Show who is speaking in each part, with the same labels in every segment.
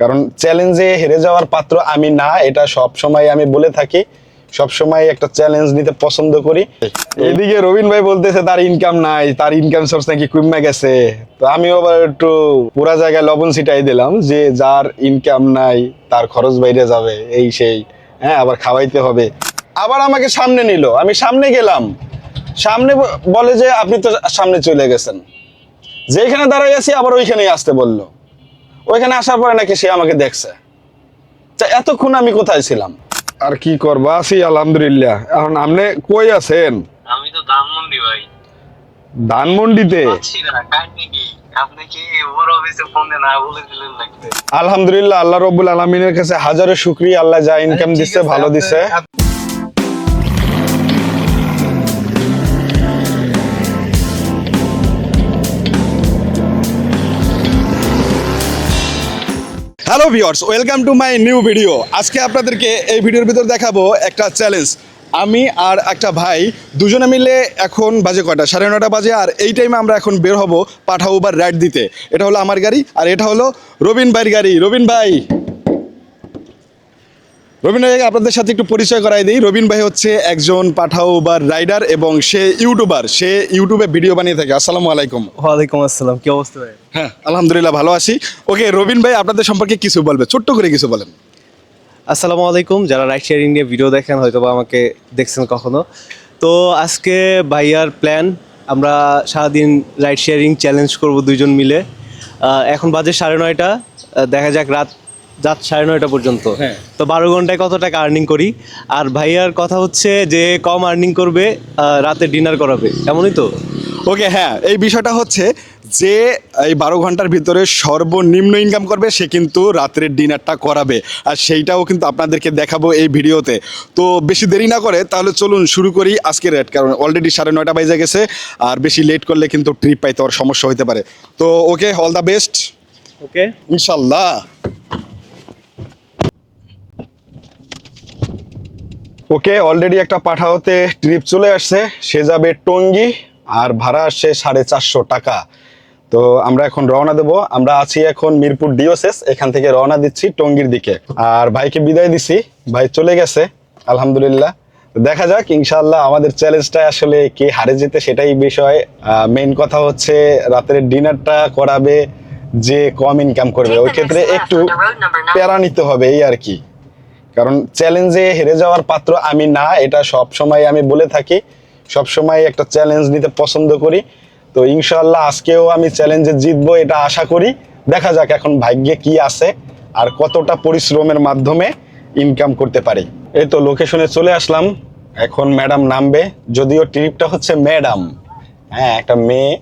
Speaker 1: কারণ চ্যালেঞ্জে হেরে যাওয়ার পাত্র আমি না এটা সব সময় আমি বলে থাকি। সব সময় একটা চ্যালেঞ্জ নিতে পছন্দ করি। এদিকে রবিন ভাই বলতেছে তার ইনকাম নাই তার ইনকাম সোর্স নাকি কমে গেছে? তো আমিও আবার একটু পুরা জায়গায় লবণ ছিটাই দিলাম যে যার ইনকাম নাই তার খরচ বাইরে যাবে এই সেই হ্যাঁ আবার খাওয়াইতে হবে। আবার আমাকে সামনে নিল আমি সামনে গেলাম। সামনে বলে যে আপনি তো সামনে চলে গেছেন। যেখানে দাঁড়াই আছি আবার ওইখানেই আসতে বলল। ওইখানে আসার পরে নাকি সে আমাকে দেখছে। তা এতক্ষণ আমি কোথায় ছিলাম? আর কি করব? আছি আলহামদুলিল্লাহ। এখন আপনি কই আছেন?
Speaker 2: আমি তো ধানমন্ডি ভাই।
Speaker 1: ধানমন্ডিতে?
Speaker 2: পাচ্ছি না কাহিনী কি? আপনি কি ওর অফিসে ফোন দিয়ে না বলে দিলেন নাকি?
Speaker 1: আলহামদুলিল্লাহ আল্লাহ রব্বুল আলমিনের কাছে হাজারো শুক্রিয়া। আল্লাহ যা ইনকাম দিচ্ছে ভালো দিচ্ছে hello viewers welcome to my new video আজকে আপনাদেরকে এই ভিডিওর ভিতর দেখাবো একটা চ্যালেঞ্জ আমি আর একটা ভাই দুজনে মিলে এখন বাজে কটা সাড়ে নটা বাজে আর এই টাইমে আমরা এখন বের হব পাঠাও বা রাইড দিতে। এটা হলো আমার গাড়ি আর এটা হলো রবিন ভাইয়ের গাড়ি। রবিন ভাই! রবিন ভাইকে আপনাদের সাথে একটু পরিচয় করাই দিই। রবিন ভাই হচ্ছে একজন পাঠাও বা রাইডার এবং সে ইউটিউবার সে ইউটিউবে ভিডিও বানিয়ে থাকে। আসসালামু আলাইকুম।
Speaker 3: ওয়ালাইকুম আসসালাম কি অবস্থা ভাই?
Speaker 1: হ্যাঁ আলহামদুলিল্লাহ ভালো আছি। ওকে রবিন ভাই আপনাদের সম্পর্কে কিছু বলবে ছোট্ট করে কিছু বলেন।
Speaker 3: আসসালামু আলাইকুম যারা রাইড শেয়ারিং নিয়ে ভিডিও দেখেন হয়তো বা আমাকে দেখছেন কখনো। তো আজকে ভাইয়ার প্ল্যান আমরা সারাদিন রাইড শেয়ারিং চ্যালেঞ্জ করব দুইজন মিলে। এখন বাজে সাড়ে নয়টা দেখা যাক রাত রাত সাড়ে নয়টা পর্যন্ত।
Speaker 1: হ্যাঁ।
Speaker 3: তো বারো ঘন্টায় কত টাকা আর্নিং করি? আর ভাইয়ার কথা হচ্ছে যে কম আর্নিং করবে রাতে ডিনার করাবে। এমনই তো?
Speaker 1: ওকে হ্যাঁ এই বিষয়টা হচ্ছে যে এই বারো ঘণ্টার ভিতরে সর্বনিম্ন ইনকাম করবে সে কিন্তু রাত্রের ডিনারটা করাবে। আর সেইটাও কিন্তু আপনাদেরকে দেখাবো এই ভিডিওতে। তো বেশি দেরি না করে তাহলে চলুন শুরু করি আজকের রেট কারণ অলরেডি সাড়ে নয়টা বাজে গেছে আর বেশি লেট করলে কিন্তু ট্রিপ পাইতে ওর সমস্যা হতে পারে। তো okay all the best
Speaker 3: okay
Speaker 1: ইনশাল্লাহ। ওকে অলরেডি একটা পাঠাওতে ট্রিপ চলে আসছে। সে যাবে টঙ্গি আর ভাড়া আসছে সাড়ে চারশো টাকা। তো আমরা এখন রওনা দেব। আমরা আছি এখন মিরপুর ডিওসেস এখান থেকে রওনা দিচ্ছি টঙ্গির দিকে। আর ভাইকে বিদায় দিছি। ভাই চলে গেছে আলহামদুলিল্লাহ। দেখা যাক ইনশাল্লাহ আমাদের চ্যালেঞ্জটা আসলে কে হারে যেতে সেটাই বিষয়। মেইন কথা হচ্ছে রাতের ডিনারটা করাবে যে কম ইনকাম করবে। ওই ক্ষেত্রে একটু প্যারা নিতে হবে এই আর কি। কারণ চ্যালেঞ্জে হেরে যাওয়ার পাত্র আমি না, এটা সব সময় আমি বলে থাকি। সব সময় একটা চ্যালেঞ্জ নিতে পছন্দ করি। তো ইনশাল্লাহ আজকেও আমি চ্যালেঞ্জে জিতবো এটা আশা করি। দেখা যাক এখন ভাগ্যে কি আছে আর কতটা পরিশ্রমের মাধ্যমে ইনকাম করতে পারি। এই তো লোকেশনে চলে আসলাম। এখন ম্যাডাম নামবে। যদিও ট্রিপটা হচ্ছে ম্যাডাম হ্যাঁ একটা মেয়ে,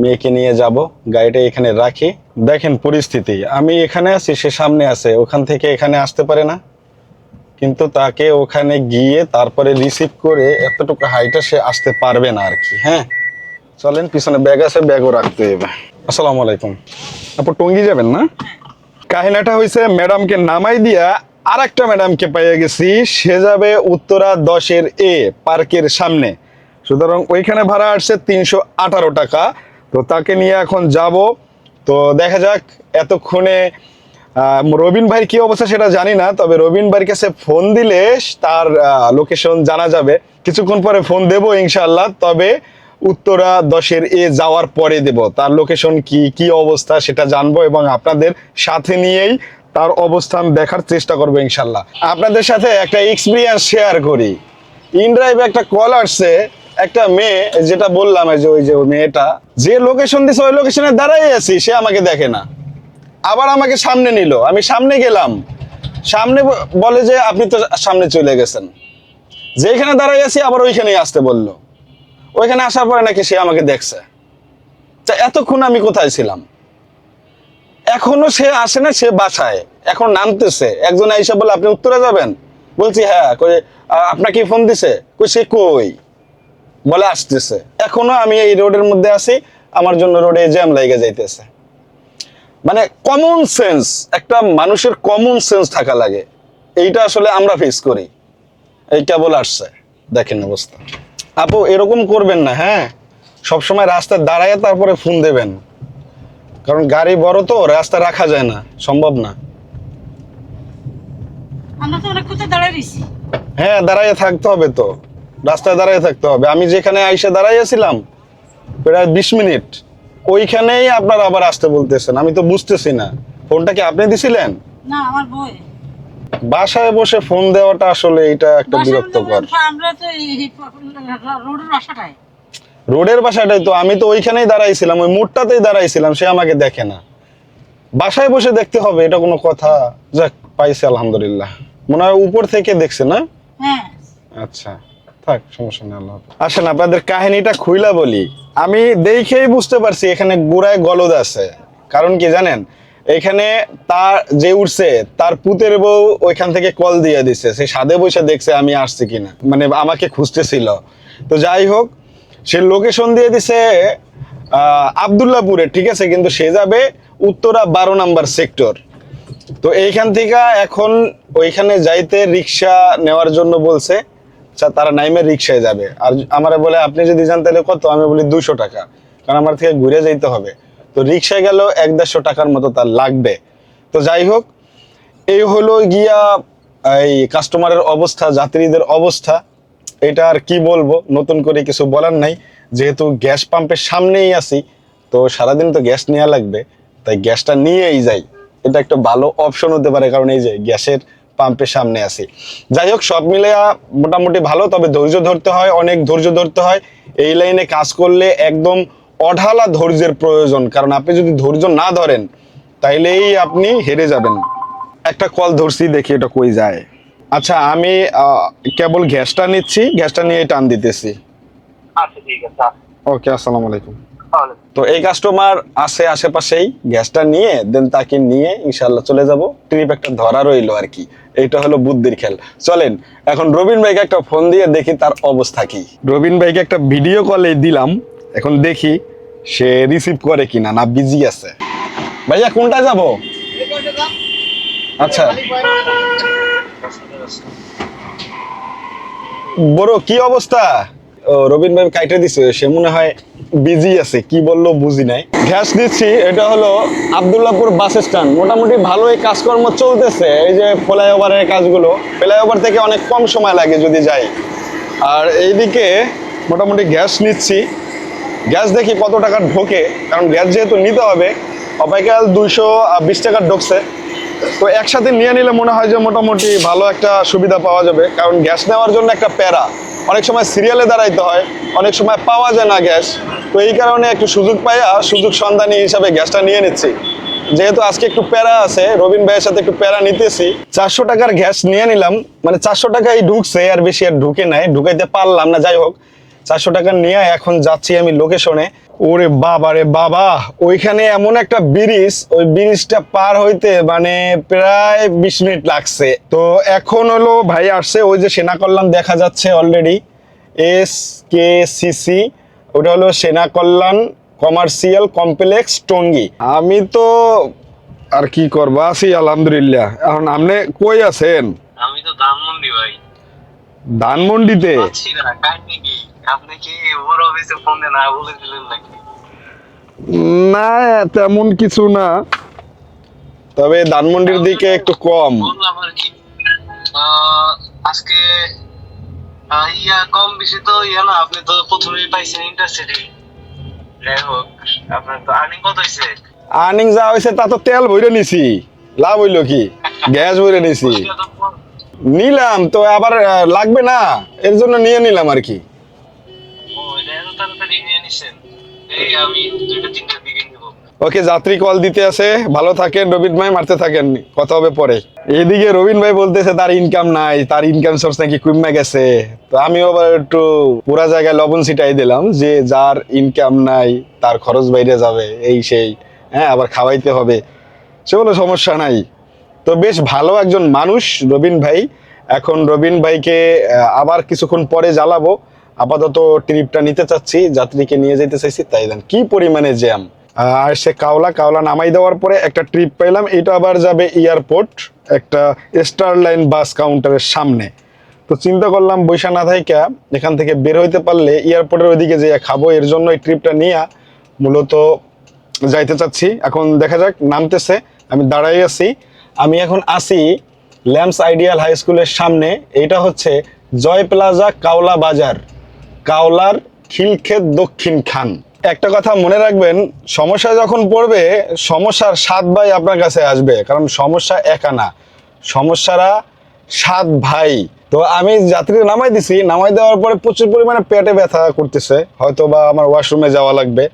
Speaker 1: মেয়েকে নিয়ে যাব। গাড়িটা এখানে রাখি। দেখেন পরিস্থিতি। আমি এখানে আছি, সে সামনে আছে। ওখান থেকে এখানে আসতে পারে না। কিন্তু তাকে ওখানে গিয়ে তারপরে রিসিভ করে এতটুকু হাইটা সে আসতে পারবে না আর কি হ্যাঁ? চলেন, পিছনে ব্যাগ আছে ব্যাগও রাখতে হবে। আসসালামু আলাইকুম। আপু, টঙ্গি যাবেন না? কাহিনাটা হয়েছে ম্যাডামকে নামাই দিয়া আর একটা ম্যাডামকে পাইয়ে গেছি, সে যাবে উত্তরা দশের এ পার্কের সামনে। সুতরাং ওইখানে ভাড়া আসছে তিনশো আঠারো টাকা। তো তাকে নিয়ে এখন যাব। তো দেখা যাক, এতক্ষণে রবিন ভাইয়ের কি অবস্থা সেটা জানি না, তবে রবিন ভাইয়ের কাছে ফোন দিলে তার লোকেশন জানা যাবে। কিছুক্ষণ পরে ফোন দেব ইনশাল্লাহ তবে উত্তরা দশের এ যাওয়ার পরে দেব। তার লোকেশন কি কি অবস্থা সেটা জানব এবং আপনাদের সাথে নিয়েই তার অবস্থান দেখার চেষ্টা করব ইনশাল্লাহ আপনাদের সাথে একটা এক্সপিরিয়েন্স শেয়ার করি। ইনড্রাইভ একটা কল আসছে, একটা মেয়ে, যেটা বললাম যে ওই যে মেয়েটা, যে লোকেশন দিছে, ওই লোকেশনে দাঁড়াই আছি, সে আমাকে দেখে না। আবার আমাকে সামনে নিল। আমি সামনে গেলাম। সামনে বলে যে, আপনি তো সামনে চলে গেছেন। যেখানে দাঁড়াই আছি, আবার ওইখানেই আসতে বলল। ওইখানে আসার পরে নাকি সে আমাকে দেখছে। তা এতক্ষণ আমি কোথায় ছিলাম? এখনও সে আসে না, সে বাসায়। এখন নামতেছে। একজন আইসা বলে, আপনি উত্তরে যাবেন? বলছি হ্যাঁ। কই আপনাকে ফোন দিছে? কই, সে কই? বলে, আসতেছে। এখনও আমি এই রোডের মধ্যে আছি। আমার জন্য রোডে জ্যাম লেগে যাইতেছে। মানে কমন সেন্স একটা মানুষের কমন সেন্স থাকা লাগে। এইটা আসলে আমরা ফেস করি। এই কেবল আসছে। দেখেন অবস্থা। আপু এরকম করবেন না হ্যাঁ? সবসময় রাস্তায় দাঁড়ায় তারপরে ফোন দেবেন। কারণ গাড়ি বড় তো রাস্তা রাখা যায় না। সম্ভব না।
Speaker 4: আমরা তো দাঁড়ায়
Speaker 1: হ্যাঁ দাঁড়াইয়ে থাকতে হবে তো। রাস্তায় দাঁড়াইয়ে থাকতে হবে। আমি যেখানে আইসে দাঁড়াইয়াছিলাম প্রায় বিশ মিনিট। ওইখানেই আপনার আবার আসতে বলতেছেন আমি তো বুঝতেছি না। ফোনটা কি আপনি দিছিলেন?
Speaker 4: না আমার বই।
Speaker 1: বাসায় বসে ফোন দেওয়াটা আসলে এটা একটা বিরক্তকর।
Speaker 4: আমরা তো রোডের
Speaker 1: বাসাটাই তো আমি তো ওইখানেই দাঁড়াইছিলাম ওই মোড়টাতেই দাঁড়াইছিলাম সে আমাকে দেখে না। বাসায় বসে দেখতে হবে এটা কোনো কথা। যাক পাইছে আলহামদুলিল্লাহ। মনে হয় উপর থেকে দেখছে না?
Speaker 4: হ্যাঁ।
Speaker 1: আচ্ছা। থাক, সমস্যা নেই আসেন, আপনাদের কাহিনীটা খুইলা বলি। আমি দেখেই বুঝতে পারছি এখানে গোড়ায় গলদ আছে। কারণ কি জানেন, এখানে তার যে উঠছে, তার পুতের বউ ওইখান থেকে কল দিয়ে দিছে। সে সাদে বসে দেখছে আমি আসছি কিনা। মানে আমাকে খুঁজতেছিল। তো যাই হোক, সে লোকেশন দিয়ে দিছে আবদুল্লাপুরে ঠিক আছে? কিন্তু সে যাবে উত্তরা বারো নাম্বার সেক্টর। তো এইখান থেকে এখন ওইখানে যাইতে রিক্সা নেওয়ার জন্য বলছে। তারা নাইমে রিক্সায় যাবে। আর আমারে বলে, আপনি যদি যান তাহলে কত? আমি বলি দুশো টাকা। কারণ আমার থেকে ঘুরে যাইতে হবে। তো রিক্সায় গেল, এক দেড়শো টাকার মতো তার লাগবে। তো যাই হোক, এই হলো গিয়া, এই কাস্টমারের অবস্থা, যাত্রীদের অবস্থা। এটা আর কি বলব, নতুন করে কিছু বলার নাই। যেহেতু গ্যাস পাম্পের সামনেই আছি, তো সারাদিন তো গ্যাস নেওয়া লাগবে। তাই গ্যাসটা নিয়েই যাই। এটা একটা ভালো অপশন হতে পারে, কারণ এই যে গ্যাসের পাম্পের সামনে আছি। যাই হোক সব মিলে মোটামুটি ভালো তবে ধৈর্য ধরতে হয় অনেক ধৈর্য ধরতে হয়। এই লাইনে কাজ করলে একদম অঢালা ধৈর্যের প্রয়োজন কারণ আপনি যদি ধৈর্য না ধরেন তাইলেই আপনি হেরে যাবেন। একটা কল ধরছি দেখি এটা কই যায়। আচ্ছা আমি কেবল গ্যাসটা নিচ্ছি গ্যাসটা নিয়ে টান দিতেছি।
Speaker 2: আচ্ছা আছে
Speaker 1: ওকে আসসালামু আলাইকুম। তো এই কাস্টমার আছে আশেপাশেই গ্যাসটা নিয়ে দেন তাকে নিয়ে ইনশাল্লাহ চলে যাব। ট্রিপ একটা ধরা রইল আর কি। এইটা হলো বুদ্ধির খেল। চলেন, এখন রবিন ভাইকে একটা ফোন দিয়ে দেখি তার অবস্থা কি। রবিন ভাইকে একটা ভিডিও কলে দিলাম, এখন দেখি সে রিসিভ করে কিনা না বিজি আছে। ভাইয়া কোনটা যাব? আচ্ছা। বড়, কি অবস্থা? রবিন ভাই কাইটে দিছে, সে মনে হয় বিজি আছে, কি বলল বুঝি নাই। গ্যাস দিচ্ছি, এটা হলো আবদুল্লাপুর বাস স্ট্যান্ড। মোটামুটি ভালোই কাজকর্ম চলতেছে, এই যে ফ্লাইওভারের কাজগুলো। ফ্লাইওভার থেকে অনেক কম সময় লাগে যদি যাই। আর এইদিকে মোটামুটি গ্যাস নিচ্ছি। গ্যাস দেখি কত টাকা ঢোকে, কারণ গ্যাস যেহেতু নিতে হবে অপেক্ষাল দুইশো বিশ টাকা ঢুকছে। তো একসাথে নিয়ে নিলে মনে হয় যে মোটামুটি ভালো একটা সুবিধা পাওয়া যাবে, কারণ গ্যাস নেওয়ার জন্য একটা প্যারা। অনেক সময় সিরিয়ালে দাঁড়াইতে হয়, অনেক সময় পাওয়া যায় না গ্যাস। তো এই কারণে একটু সুযোগ পাইয়া সুযোগ সন্ধানী হিসাবে গ্যাসটা নিয়ে নিচ্ছি। যেহেতু আজকে একটু প্যারা আছে, রবিন ভাইয়ের সাথে একটু প্যারা নিতেছি। চারশো টাকার গ্যাস নিয়ে নিলাম মানে চারশো টাকাই ঢুকছে আর বেশি আর ঢুকে নাই, ঢুকাইতে পারলাম না, যাই হোক। চারশো টাকা নিয়ে এখন যাচ্ছি আমি লোকেশনে। ওরে বাবা রে বাবা ওইখানে এমন একটা ব্রিজ ওই ব্রিজটা পার হইতে মানে প্রায় বিশ মিনিট লাগছে। তো এখন হলো ভাই আসছে ওই যে সেনা কল্যাণ দেখা যাচ্ছে অলরেডি এস কে সিসি ওটা হলো সেনা কল্যাণ কমার্শিয়াল কমপ্লেক্স টঙ্গি। আমি তো আর কি করব? আছি আলহামদুলিল্লাহ। এখন আপনি কই আছেন?
Speaker 2: আমি তো ধানমন্ডি ভাই।
Speaker 1: ধানমন্ডিতে?
Speaker 2: আপনি কি ওর অফিসে ফোন দিয়ে না বলে দিলেন নাকি?
Speaker 1: না তেমন কিছু না। তবে ধানমন্ডির দিকে একটু কম।
Speaker 2: বললাম আর কি? আজকে ইয়া কম বেশি তো ইয়া না আপনি তো প্রথমেই পাইছেন ইন্টারসিটি যাই হোক আপনার তো আর্নিং কত হয়েছে
Speaker 1: আর্নিং যা হয়েছে তা তো তেল ভরে নিছি। লাভ হইল কি? গ্যাস ভরে নিছি। নিলাম তো আবার লাগবে না। এর জন্য নিয়ে নিলাম আর কি।
Speaker 2: আমি
Speaker 1: ওকে, যাত্রী কল দিতে আছে। ভালো থাকেন রবিন ভাই মারতে থাকেন কথা হবে পরে। এদিকে রবিন ভাই বলতেছে, তার ইনকাম নাই, তার ইনকাম সোর্স নাকি কমে গেছে। তো আমিও আবার একটু পুরা জায়গায় লবণ ছিটাই দিলাম যে, যার ইনকাম নাই, তার খরচ বাইরে যাবে, এই সেই। হ্যাঁ আবার খাওয়াইতে হবে। সে বলে, সমস্যা নাই। তো বেশ ভালো একজন মানুষ রবিন ভাই। এখন রবিন ভাইকে আবার কিছুক্ষণ পরে জ্বালাবো। আপাতত ট্রিপটা নিতে চাচ্ছি, যাত্রীকে নিয়ে যেতে চাইছি, তাই দেন। কি পরিমাণে জ্যাম আর সে কাওলা কাওলা নামাই দেওয়ার পরে একটা ট্রিপ পেলাম এটা আবার যাবে এয়ারপোর্ট একটা স্টার লাইন বাস কাউন্টারের সামনে। তো চিন্তা করলাম বৈশা না থাইকা এখান থেকে বের হইতে পারলে এয়ারপোর্টের ওইদিকে যে খাব, এর জন্য এই ট্রিপটা নিয়ে মূলত যাইতে চাচ্ছি। এখন দেখা যাক, নামতেছে, আমি দাঁড়াই আছি। আমি এখন আসি ল্যাম্পস আইডিয়াল হাই স্কুলের সামনে এটা হচ্ছে জয় প্লাজা কাওলা বাজার। কাওলার খিলক্ষেত দক্ষিণ খান। একটা কথা মনে রাখবেন, সমস্যা যখন পড়বে, সমস্যার সাত ভাই আপনার কাছে আসবে, কারণ সমস্যা একা না। সমস্যারা সাত ভাই। তো আমি যাত্রী নামাই দিছি, নামাই দেওয়ার পরে প্রচুর পরিমাণে পেটে ব্যথা করতেছে হয়তো বা আমার ওয়াশরুমে যাওয়া লাগবে।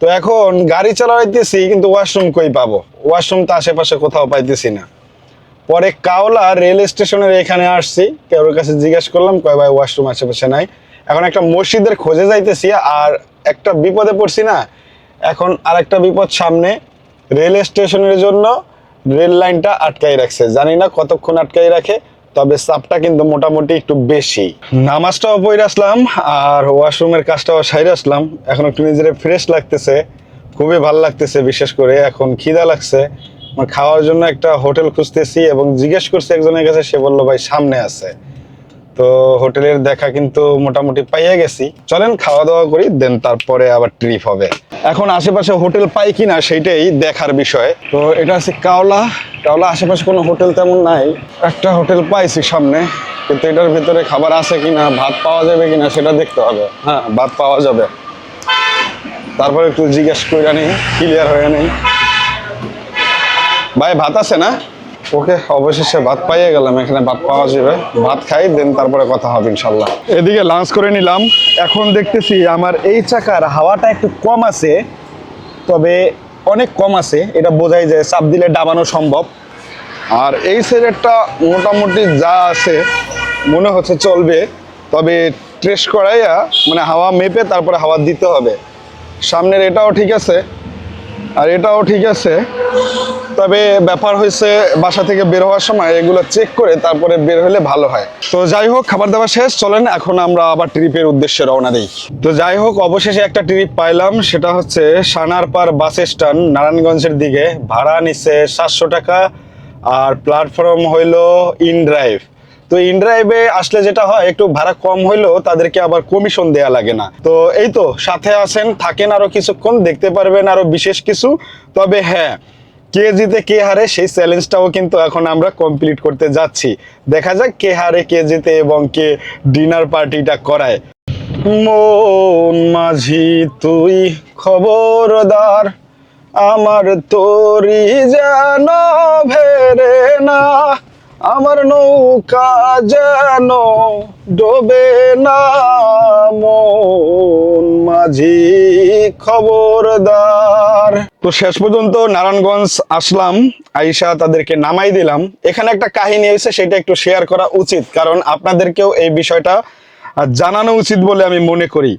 Speaker 1: তো এখন গাড়ি চালাইতেছি, কিন্তু ওয়াশরুম কই পাবো? ওয়াশরুম তো আশেপাশে কোথাও পাইতেছি না। পরে কাওলা রেল স্টেশনের এখানে আসছি কেউ কাছে জিজ্ঞেস করলাম, কয় ভাই ওয়াশরুম আশেপাশে নাই? এখন একটা মসজিদের খোঁজে যাইতেছি আর একটা বিপদে পড়ছি না। এখন আর একটা বিপদ সামনে। রেল স্টেশনের জন্য রেল লাইনটা আটকাই রাখছে। জানি না কতক্ষণ আটকাই রাখে তবে চাপটা কিন্তু মোটামুটি একটু বেশি। নামাজটাও পড়ে আসলাম আর ওয়াশরুমের কাজটাও সাইরে আসলাম। এখন একটু নিজের ফ্রেশ লাগতেছে খুবই ভালো লাগতেছে বিশেষ করে। এখন খিদা লাগছে। আমার খাওয়ার জন্য একটা হোটেল খুঁজতেছি এবং জিজ্ঞেস করছি একজনের কাছে সে বলল ভাই সামনে আছে। তো হোটেলের দেখা কিন্তু মোটামুটি পাইয়ে গেছি। চলেন খাওয়া দাওয়া করি, দেন তারপরে আবার ট্রিপ হবে। এখন আশেপাশে হোটেল পাই কিনা সেইটাই দেখার বিষয়। তো এটা আছে কাওলা। কাওলা আশেপাশে কোনো হোটেল তেমন নাই। একটা হোটেল পাইছি সামনে। কিন্তু এটার ভিতরে খাবার আছে কিনা, ভাত পাওয়া যাবে কিনা সেটা দেখতে হবে। হ্যাঁ ভাত পাওয়া যাবে। তারপরে একটু জিজ্ঞেস করে নেই ক্লিয়ার হয়ে নেই। ভাই, ভাত আছে না? ওকে, অবশেষে ভাত পাইয়ে গেলাম, এখানে ভাত পাওয়া যাবে। ভাত খাই, দেন তারপরে কথা হবে, ইনশাল্লাহ। এদিকে লাঞ্চ করে নিলাম। এখন দেখতেছি আমার এই চাকার হাওয়াটা একটু কম আছে, তবে অনেক কম আছে। এটা বোঝাই যায়, চাপ দিলে ডাবানো সম্ভব। আর এই সাইডেরটা মোটামুটি যা আছে, মনে হচ্ছে চলবে। তবে ট্রেস করাইয়া মানে হাওয়া মেপে তারপরে হাওয়া দিতে হবে। সামনের এটাও ঠিক আছে। আর এটাও ঠিক আছে। তবে ব্যাপার হয়েছে, বাসা থেকে বের হওয়ার সময় এগুলো চেক করে তারপরে বের হলে ভালো হয়। তো যাই হোক, খাবার দাবার শেষ, চলেন, এখন আমরা আবার ট্রিপের উদ্দেশ্যে রওনা দিই। তো যাই হোক, অবশেষে একটা ট্রিপ পাইলাম, সেটা হচ্ছে সানারপার বাস স্ট্যান্ড, নারায়ণগঞ্জের দিকে, ভাড়া নিচ্ছে সাতশো টাকা, আর প্ল্যাটফর্ম হইল ইন ড্রাইভ তো ইনড্রাইভে আসলে যেটা হয়, একটু ভাড়া কম হইলেও তাদেরকে আবার কমিশন দেয়া লাগে না। তো এই তো, সাথে আছেন, থাকেন আরও কিছুক্ষণ, দেখতে পারবেন আরও বিশেষ কিছু। তবে হ্যাঁ কে জিতে কে হারে সেই চ্যালেঞ্জটাও কিন্তু এখন আমরা কমপ্লিট করতে যাচ্ছি। দেখা যাক কে হারে, কে জিতে এবং কে ডিনার পার্টিটা করায়। মন মাঝি, তুই খবরদার, আমার তোরি যেন ভেরে না। আমার নৌকা যেন ডোবে না মন মাঝি খবরদার। তো শেষ পর্যন্ত নারায়ণগঞ্জ আসলাম আইসা তাদেরকে নামাই দিলাম। এখানে একটা কাহিনী এসে সেটা একটু শেয়ার করা উচিত, কারণ আপনাদেরকেও এই বিষয়টা জানানো উচিত বলে আমি মনে করি।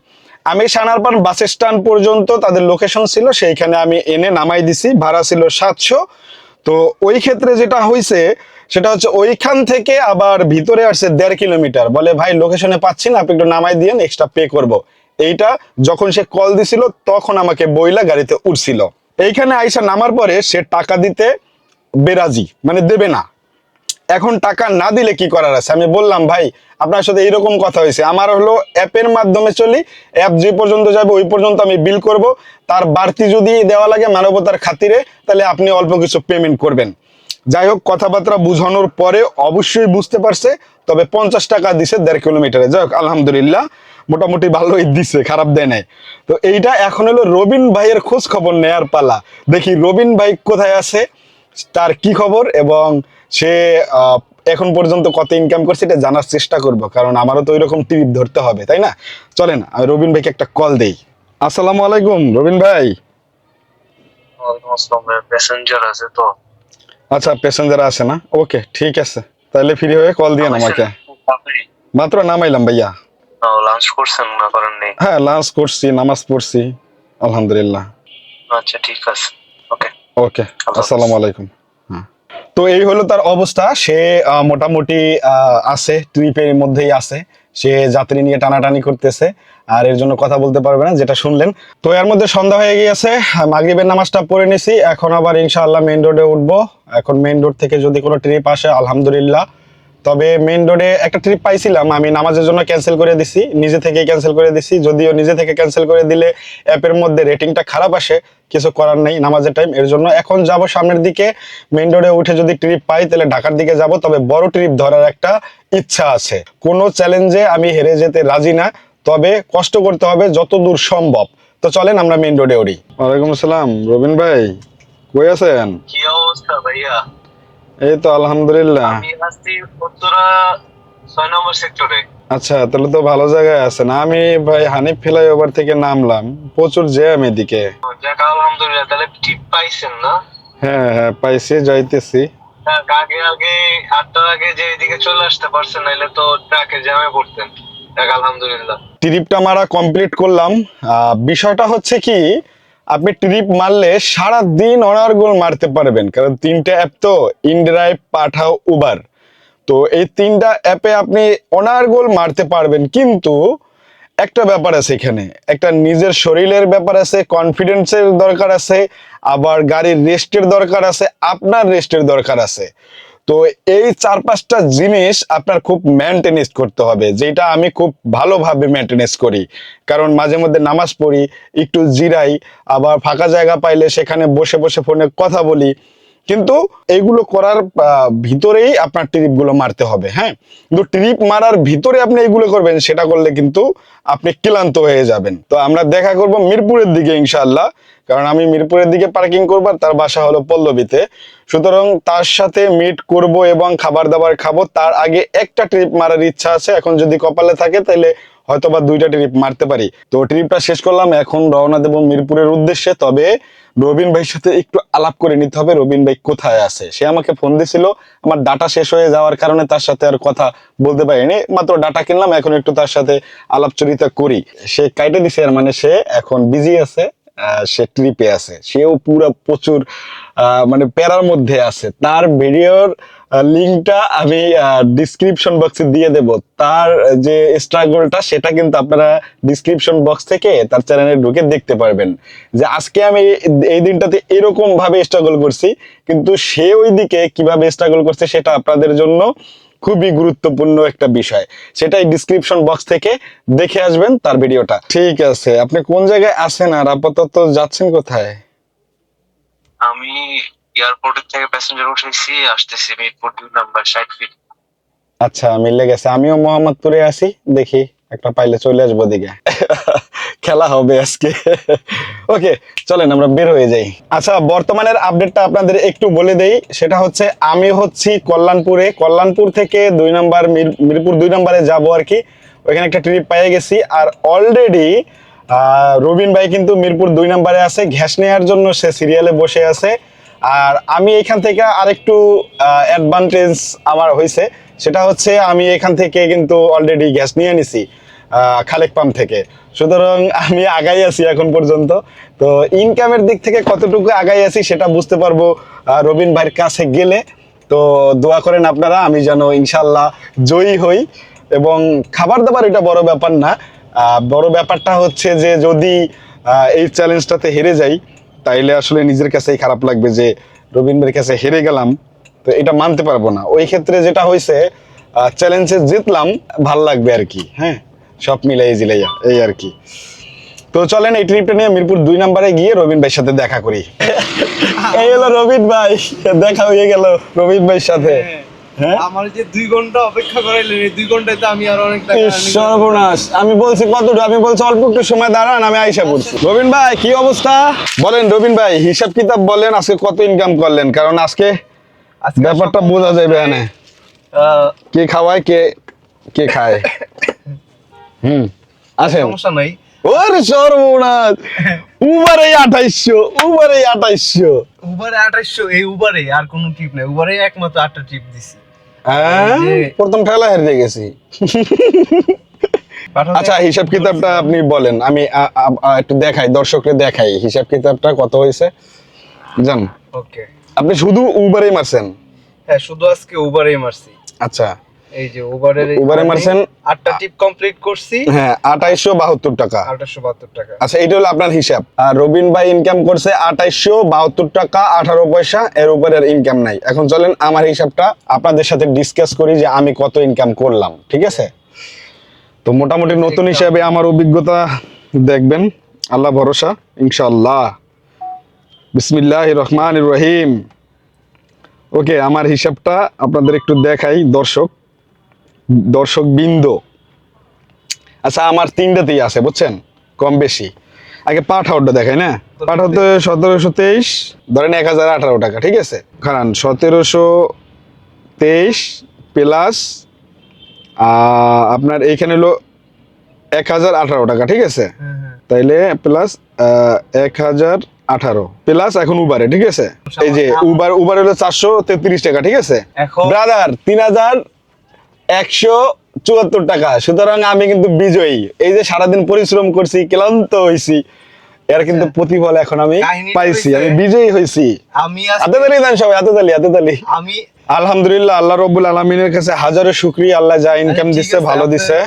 Speaker 1: আমি সানারপান বাস স্ট্যান্ড পর্যন্ত তাদের লোকেশন ছিল, সেইখানে আমি এনে নামাই দিছি, ভাড়া ছিল সাতশো। তো ওই ক্ষেত্রে যেটা হয়েছে সেটা হচ্ছে ওইখান থেকে আবার ভিতরে আসছে দেড় কিলোমিটার। বলে, ভাই লোকেশনে পাচ্ছি না, আপনি একটু নামাই দিয়েন এক্সট্রা পে করব। এইটা যখন সে কল দিছিল, তখন আমাকে বইলা গাড়িতে উঠছিল। এইখানে আইসা নামার পরে সে টাকা দিতে বেরাজি মানে দেবে না। এখন টাকা না দিলে কি করার আছে? আমি বললাম, ভাই, আপনার সাথে এইরকম কথা হয়েছে। আমার হলো অ্যাপের মাধ্যমে চলি, অ্যাপ যে পর্যন্ত যাবে ওই পর্যন্ত আমি বিল করব। তার বাড়তি যদি দেওয়া লাগে মানবতার খাতিরে, তাহলে আপনি অল্প কিছু পেমেন্ট করবেন। যাই হোক, কথাবার্তা বুঝানোর পরে অবশ্যই বুঝতে পারছে, তবে পঞ্চাশ টাকা দিছে দেড় কিলোমিটারে। যাই হোক, আলহামদুলিল্লাহ, মোটামুটি ভালোই দিছে, খারাপ দেয় নাই। তো এইটা এখন হলো রবিন ভাইয়ের খোঁজ খবর নেয়ার পালা। দেখি রবিন ভাই কোথায় আছে, তার কি খবর, এবং সে এখন পর্যন্ত কত ইনকাম করছে, এটা জানার চেষ্টা করব, কারণ আমারও তো ওইরকম টিপ ধরতে হবে, তাই না? চলেন, আমি রবিন ভাইকে একটা কল দেই। আসসালামু আলাইকুম, রবিন ভাই।
Speaker 2: প্যাসেঞ্জার আছে তো।
Speaker 1: আচ্ছা প্যাসেঞ্জার আছে না? ওকে ঠিক আছে। তাহলে ফ্রি হয়ে কল দিয়ে আমাকে। মাত্র নামাইলাম ভাইয়া।
Speaker 2: লাঞ্চ করছেন না করেন নেই?
Speaker 1: হ্যাঁ লাঞ্চ করছি নামাজ পড়ছি আলহামদুলিল্লাহ।
Speaker 2: আচ্ছা ঠিক আছে। ওকে
Speaker 1: ওকে আসসালামু আলাইকুম। হ্যাঁ। তো এই হলো তার অবস্থা। সে মোটামুটি আছে ট্রিপের মধ্যেই আছে। সে যাত্রী নিয়ে টানাটানি করতেছে, আর এর জন্য কথা বলতে পারবে না, যেটা শুনলেন। তো এর মধ্যে সন্ধ্যা হয়ে গিয়েছে, মাগরিবের নামাজটা পড়ে নিছি, এখন আবার ইনশাআল্লাহ মেইন রোডে উঠবো। এখন মেইন রোড থেকে যদি কোনো ট্রিপ আসে, আলহামদুলিল্লাহ। তবে মেইন রোডে একটা ট্রিপ পাইছিলাম আমি নামাজের জন্য ক্যান্সেল করে দিছি নিজে থেকেই ক্যান্সেল করে দিছি যদিও নিজে থেকে ক্যান্সেল করে দিলে অ্যাপের মধ্যে রেটিংটা খারাপ আসে কিছু করার নেই নামাজের টাইম এর জন্য এখন যাব সামনের দিকে মেইন রোডে উঠে যদি ট্রিপ পাই তাহলে ঢাকার দিকে যাব তবে বড় ট্রিপ ধরার একটা ইচ্ছা আছে। কোনো চ্যালেঞ্জে আমি হেরে যেতে রাজি না তবে কষ্ট করতে হবে যত দূর সম্ভব। তো চলেন আমরা মেইন রোডে উঠি ওয়ালাইকুম আসসালাম রবিন ভাই কই আছেন?
Speaker 2: কি অবস্থা ভাইয়া?
Speaker 1: এই তো আলহামদুলিল্লাহ।
Speaker 2: আমি আসছি উত্তরা ছয় নম্বর সেক্টরে
Speaker 1: আচ্ছা তাহলে তো ভালো জায়গায় আছেন। আমি ভাই হানিফ ফ্লাইওভার থেকে নামলাম। প্রচুর জ্যাম এদিকে।
Speaker 2: যাক আলহামদুলিল্লাহ তাহলে টিপ পাইছেন না?
Speaker 1: হ্যাঁ হ্যাঁ পাইছি যাইতেছি।
Speaker 2: আগে আগে আটটার আগে যে এদিকে চলে আসতে পারছেন নাইলে তো ট্রাকে জ্যামে পড়তেন। যাক আলহামদুলিল্লাহ।
Speaker 1: ট্রিপটা মারা কমপ্লিট করলাম। বিষয়টা হচ্ছে কি আপনি ট্রিপ মারলে সারা দিন অনার্গোল মারতে পারবেন, কারণ তিনটা অ্যাপ তো ইনড্রাইভ পাঠাও উবার তো এই তিনটা অ্যাপে আপনি অনার্গোল মারতে পারবেন, কিন্তু একটা ব্যাপার আছে এখানে। একটা নিজের শরীরের ব্যাপার আছে কনফিডেন্সের দরকার আছে, আবার গাড়ির রেস্টের দরকার আছে, আপনার রেস্টের দরকার আছে। তো এই চার পাঁচটা জিনিস আপনার খুব মেনটেনেন্স করতে হবে যেটা আমি খুব ভালোভাবে মেনটেনেন্স করি। কারণ মাঝে মধ্যে নামাজ পড়ি, একটু জিরাই, আবার ফাঁকা জায়গা পাইলে সেখানে বসে বসে ফোনে কথা বলি। কিন্তু এইগুলো করার ভিতরেই আপনার ট্রিপগুলো মারতে হবে হ্যাঁ? কিন্তু ট্রিপ মারার ভিতরে আপনি এইগুলো করবেন, সেটা করলে কিন্তু আপনি ক্লান্ত হয়ে যাবেন। তো আমরা দেখা করব মিরপুরের দিকে ইনশাআল্লাহ। কারণ আমি মিরপুরের দিকে পার্কিং করব তার বাসা হলো পল্লবীতে। সুতরাং তার সাথে মিট করব এবং খাবার দাবার খাব। তার আগে একটা ট্রিপ মারার ইচ্ছা আছে। এখন যদি কপালে থাকে তাহলে হয়তো বা দুইটা ট্রিপ মারতে পারি। তো ট্রিপটা শেষ করলাম। এখন রওনা দেবো মিরপুরের উদ্দেশ্যে। তবে রবিন ভাইয়ের সাথে একটু আলাপ করে নিতে হবে। রবিন ভাই কোথায় আছে? সে আমাকে ফোন দিছিল। আমার ডাটা শেষ হয়ে যাওয়ার কারণে তার সাথে আর কথা বলতে পারিনি। মাত্র ডাটা কিনলাম। এখন একটু তার সাথে আলাপচরিতা করি। সে কাইটে দিছে আর মানে সে এখন বিজি আছে। সে ট্রিপে আছে। সেও পুরো প্রচুর মানে প্যারার মধ্যে আছে। তার ভিডিওর লিঙ্কটা আমি ডিসক্রিপশন বক্সে দিয়ে দেব। তার যে স্ট্রাগলটা সেটা কিন্তু আপনারা ডিসক্রিপশন বক্স থেকে তার চ্যানেলে ঢুকে দেখতে পারবেন। যে আজকে আমি এই দিনটাতে এরকম ভাবে স্ট্রাগল করছি, কিন্তু সে ওই দিকে কীভাবে স্ট্রাগল করছে সেটা আপনাদের জন্য খুবই গুরুত্বপূর্ণ একটা বিষয়। সেটাই ডিসক্রিপশন বক্স থেকে দেখে আসবেন তার ভিডিওটা। ঠিক আছে আপনি কোন জায়গায় আছেন আর আপাতত যাচ্ছেন কোথায়?
Speaker 2: আমি এয়ারপোর্টের থেকে প্যাসেঞ্জার উঠেছি আসতেছি মিরপুর দুই নাম্বার ষাট ফিট
Speaker 1: আচ্ছা মিলে গেছে। আমিও মোহাম্মদপুরে আছি দেখি একটা পাইলে চলে আসব দিকে খেলা হবে আজকে। ওকে, চলেন আমরা বের হয়ে যাই। আচ্ছা বর্তমানের আপডেটটা আপনাদের একটু বলে দেই। সেটা হচ্ছে, আমি হচ্ছি কল্যাণপুরে। কল্যাণপুর থেকে দুই নাম্বার মির- মিরপুর দুই নাম্বারে যাব আর কি। ওইখানে একটা ট্রিপ পেয়ে গেছি। আর অলরেডি রবিন ভাই কিন্তু মিরপুর দুই নাম্বারে আছে। ঘ্যাস নেওয়ার জন্য সে সিরিয়ালে বসে আছে। আর আমি এখান থেকে আরেকটু অ্যাডভান্টেজ আমার হয়েছে সেটা হচ্ছে, আমি এখান থেকে কিন্তু অলরেডি গ্যাস নিয়ে নিছি খালেক পাম্প থেকে। সুতরাং আমি আগাই আছি এখন পর্যন্ত। তো ইনকামের দিক থেকে কতটুকু আগাই আছি সেটা বুঝতে পারব রবিন ভাইয়ের কাছে গেলে। তো দোয়া করেন আপনারা, আমি যেন ইনশাল্লাহ জয়ী হই। এবং খাবার দাবার এটা বড় ব্যাপার না বড় ব্যাপারটা হচ্ছে যে যদি এই চ্যালেঞ্জটাতে হেরে যাই, তাইলে আসলে নিজের কাছেই খারাপ লাগবে যে রবিন ভাইয়ের কাছে হেরে গেলাম। তো এটা মানতে পারব না। ওই ক্ষেত্রে যেটা হয়েছে চ্যালেঞ্জে জিতলাম, ভালো লাগবে আর কি হ্যাঁ? সব মিলাই জিলাইয়া এই আর কি। তো চলেন এই ট্রিপটা নিয়ে মিরপুর দুই নাম্বারে গিয়ে রবিন ভাইয়ের সাথে দেখা করি। এই হলো রবিন ভাই দেখা হয়ে গেল রবিন ভাইয়ের সাথে। হ্যাঁ?
Speaker 3: আমার যে দুই ঘণ্টা অপেক্ষা করাইলেন এই দুই ঘন্টায় তো আমি আর অনেক
Speaker 1: সর্বনাশ। আমি বলছি কতটুকু আমি বলছি অল্প একটু সময় দাঁড়ান আমি আইসা রবিন ভাই কি অবস্থা? বলেন রবিন ভাই হিসাব কিতাব বলেন আজকে কত ইনকাম করলেন? কারণ আজকে
Speaker 3: আজকে
Speaker 1: ব্যাপারটা বোঝা যাবে কে খাওয়ায় কে কে খায়? হুম। আসেন
Speaker 3: সমস্যা নাই।
Speaker 1: ওরে সর্বনাশ। উবারে আঠাইশো উবারে আঠাইশো
Speaker 3: উবারে আঠাইশো এই উবারে আর কোনো ট্রিপ নাই। উবারে একমাত্র আটটা ট্রিপ দিছি।
Speaker 1: হ্যাঁ? প্রথম ঠেলা হেরে গেছি। আচ্ছা হিসাব কিতাবটা আপনি বলেন। আমি একটু দেখাই দর্শককে দেখাই। হিসাব কিতাবটা কত হয়েছে? জান।
Speaker 3: ওকে
Speaker 1: আপনি শুধু উবারেই মারছেন?
Speaker 3: হ্যাঁ শুধু আজকে উবারেই মারছি।
Speaker 1: আচ্ছা।
Speaker 3: এই যে ওভারের
Speaker 1: Uber-এ মারছেন?
Speaker 3: আটটা টিপ কমপ্লিট করছি।
Speaker 1: হ্যাঁ আঠাইশো বাহাত্তর টাকা।
Speaker 3: আঠাশশো বাহাত্তর টাকা।
Speaker 1: আচ্ছা এটা হলো আপনার হিসাব। আর রবিন ভাই ইনকাম করছে আঠাইশো বাহাত্তর টাকা আঠারো পয়সা। এর উপরে ইনকাম নাই। এখন চলেন আমার হিসাবটা আপনাদের সাথে ডিসকাস করি যে আমি কত ইনকাম করলাম ঠিক আছে? তো মোটামুটি নতুন হিসাবে আমার অভিজ্ঞতা দেখবেন। আল্লাহ ভরসা ইনশাআল্লাহ। বিসমিল্লাহ রহমান রহিম। ওকে আমার হিসাবটা আপনাদের একটু দেখাই দর্শক। দর্শক বিন্দ আচ্ছা আমার তিনটাতেই আছে বুঝছেন? কম বেশি। আগে পাঠাওটা দেখাই না? পাঠাতে সতেরোশো তেইশ ধরেন এক হাজার আঠারো টাকা ঠিক আছে? খারান সতেরোশো তেইশ প্লাস আপনার এইখানে হলো এক হাজার আঠারো টাকা ঠিক আছে? তাইলে প্লাস এক হাজার আঠারো। প্লাস এখন উবারে ঠিক আছে? এই যে উবার উবার হলো চারশো তেত্রিশ টাকা ঠিক আছে? ব্রাদার তিন হাজার একশো চুয়াত্তর টাকা। সুতরাং আমি কিন্তু বিজয়ী। এই যে সারাদিন পরিশ্রম করছি ক্লান্ত হয়েছি এর কিন্তু প্রতিফল এখন আমি পাইছি আমি বিজয়ী হয়েছি
Speaker 3: আমি
Speaker 1: হাতে তালি দেন সবাই হাতে তালি
Speaker 3: আমি
Speaker 1: আলহামদুলিল্লাহ আল্লাহ রব্বুল আলমিনের কাছে হাজারো শুক্রিয়া আল্লাহ যা ইনকাম দিচ্ছে ভালো দিচ্ছে!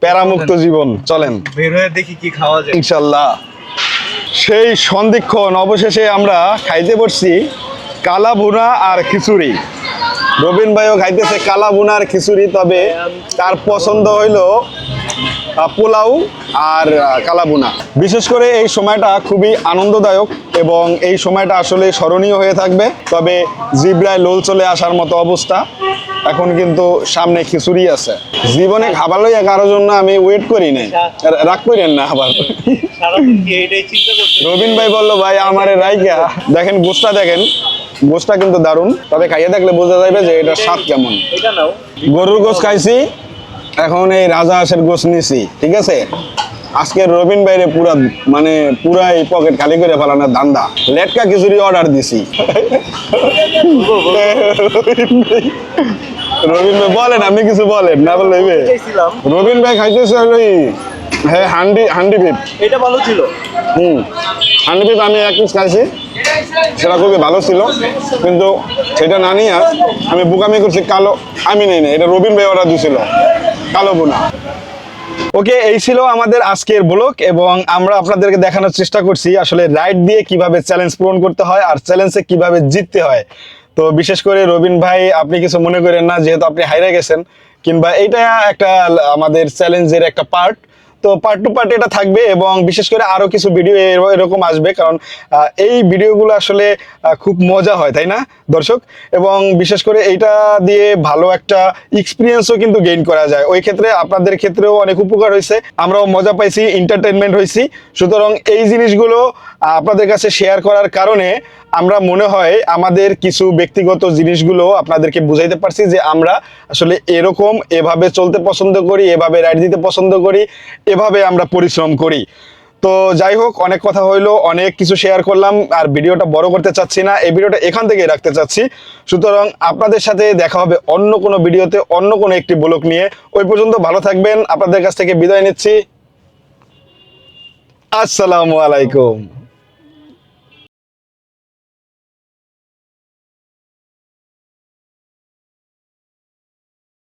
Speaker 1: প্যারামুক্ত জীবন চলেন।
Speaker 3: বের হয়ে দেখি কি খাওয়া যায়।
Speaker 1: ইনশাল্লাহ। সেই সন্ধিক্ষণ অবশেষে আমরা খাইতে পড়ছি কালা ভুনা আর খিচুড়ি। রবিন ভাইও খাইতেছে কালা ভুনা আর খিচুড়ি তবে তার পছন্দ হইল পোলাও আর আহ, কালা ভুনা। বিশেষ করে এই সময়টা খুবই আনন্দদায়ক এবং এই সময়টা আসলে স্মরণীয় হয়ে থাকবে তবে জিব্রায় লোল চলে আসার মতো অবস্থা। এখন কিন্তু সামনে খিচুড়ি আছে। জীবনে খাবার লইয়া কারোর জন্য আমি ওয়েট করি নাই। রাগ করেন না আবার। রবিন ভাই বলল ভাই আমারে রাইকা দেখেন গোসটা দেখেন। গোসটা কিন্তু দারুণ। তবে খাইয়ে দেখলে বোঝা যাবে যে এটা স্বাদ কেমন। গরুর গোস খাইছি এখন এই রাজা হাঁসের গোস নিছি ঠিক আছে? আজকে রবিন ভাইরে পুরা মানে পুরা এই পকেট খালি করে ফেলানোর ধান্দা। লেটকা খিচুড়ি অর্ডার দিছি। রবিন ভাই বলেন আপনি কিছু বলেন না হইবে? রবিন ভাই খাইতেছে এই, হ্যাঁ হান্ডি হান্ডি বিপ
Speaker 3: এটা ভালো ছিল।
Speaker 1: হুম। হান্ডি বিপ আমি এক পিস খাইছি। সেটা খুবই ভালো ছিল। কিন্তু সেটা না নিয়ে আমি বুকামি করছি, কালো, আমি নেই না এটা রবিন ভাই অর্ডার দিয়েছিল কালো বোনা। ওকে, এই ছিল আমাদের আজকের ব্লগ, এবং আমরা আপনাদেরকে দেখানোর চেষ্টা করছি আসলে রাইড দিয়ে কীভাবে চ্যালেঞ্জ পূরণ করতে হয় আর চ্যালেঞ্জে কীভাবে জিততে হয়। তো বিশেষ করে রবিন ভাই, আপনি কিছু মনে করেন না, যেহেতু আপনি হাইরে গেছেন, কিংবা এইটা একটা আমাদের চ্যালেঞ্জের একটা পার্ট তো পার্ট টু পার্ট এটা থাকবে এবং বিশেষ করে আরও কিছু ভিডিও এরকম আসবে, কারণ এই ভিডিওগুলো আসলে খুব মজা হয়, তাই না, দর্শক? এবং বিশেষ করে এইটা দিয়ে ভালো একটা এক্সপিরিয়েন্সও কিন্তু গেইন করা যায়। ওই ক্ষেত্রে আপনাদের ক্ষেত্রেও অনেক উপকার হয়েছে। আমরাও মজা পাইছি এন্টারটেনমেন্ট হয়েছি সুতরাং এই জিনিসগুলো আপনাদের কাছে শেয়ার করার কারণে আমরা মনে হয় আমাদের কিছু ব্যক্তিগত জিনিসগুলো আপনাদেরকে বুঝাইতে পারছি যে আমরা আসলে এরকম এভাবে চলতে পছন্দ করি, এভাবে রাইড দিতে পছন্দ করি, এভাবে আমরা পরিশ্রম করি। তো যাই হোক, অনেক কথা হইল, অনেক কিছু শেয়ার করলাম, আর ভিডিওটা বড় করতে চাচ্ছি না, এই ভিডিওটা এখান থেকে রাখতে চাচ্ছি। সুতরাং আপনাদের সাথে দেখা হবে অন্য কোনো ভিডিওতে, অন্য কোনো একটি ব্লক নিয়ে। ওই পর্যন্ত ভালো থাকবেন, আপনাদের কাছ থেকে বিদায় নিচ্ছি। আসসালামু আলাইকুম।